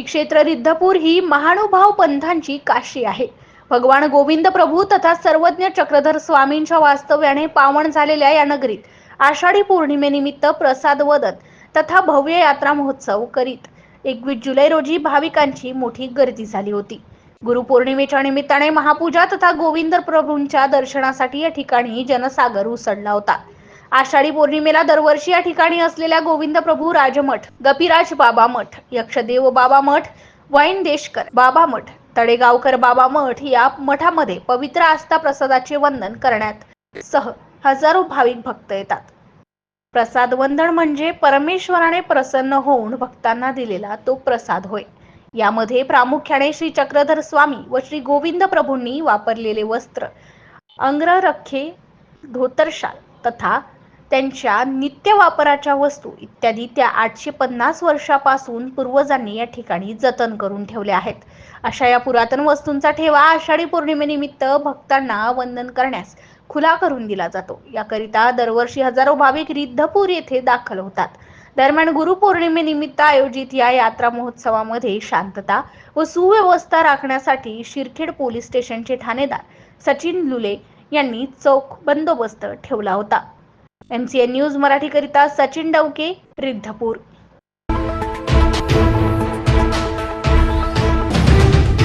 श्री क्षेत्र रिद्धपूर ही महानुभाव पंथांची काशी आहे. भगवान गोविंद प्रभू तथा सर्वज्ञ चक्रधर स्वामींच्या वास्तव्याने पावन झालेल्या या नगरीत आषाढी पौर्णिमेनिमित्त प्रसाद वदत तथा भव्य यात्रा महोत्सव करीत. एकवीस जुलै रोजी भाविकांची मोठी गर्दी झाली होती. गुरुपौर्णिमेच्या निमित्ताने महापूजा तथा गोविंद प्रभूंच्या दर्शनासाठी या ठिकाणी जनसागर उसळला होता. आषाढी पौर्णिमेला दरवर्षी या ठिकाणी असलेल्या गोविंद प्रभू राजमठ गपिराज बाबा मठ यक्षदेव बाबा मठ वाईन देशकर बाबा मठ तडेगावकर बाबा मठ या मठामध्ये पवित्र आस्था प्रसादाचे वंदन करण्यात सह हजारो भाविक भक्त येतात. प्रसाद वंदन म्हणजे परमेश्वराने प्रसन्न होऊन भक्तांना दिलेला तो प्रसाद होय. यामध्ये प्रामुख्याने श्री चक्रधर स्वामी व श्री गोविंद प्रभूंनी वापरलेले वस्त्र अंग्ररखे धोतरशाल तथा त्यांच्या नित्य वापराच्या वस्तू इत्यादी त्या आठशे पन्नास वर्षापासून पूर्वजांनी या ठिकाणी जतन करून ठेवल्या आहेत. अशा या पुरातन वस्तूंचा ठेवा आषाढी पौर्णिमेनिमित्त भक्तांना वंदन करण्यास खुला करून दिला जातो. याकरिता दरवर्षी हजारो भाविक रिद्धपूर येथे दाखल होतात. दरम्यान गुरुपौर्णिमेनिमित्त आयोजित या यात्रा महोत्सवामध्ये शांतता व सुव्यवस्था राखण्यासाठी शिरखेड पोलीस स्टेशनचे ठाणेदार सचिन लुले यांनी चौक बंदोबस्त ठेवला होता. एम सी एन न्यूज मराठीकरिता सचिन डवके रिद्धपूर.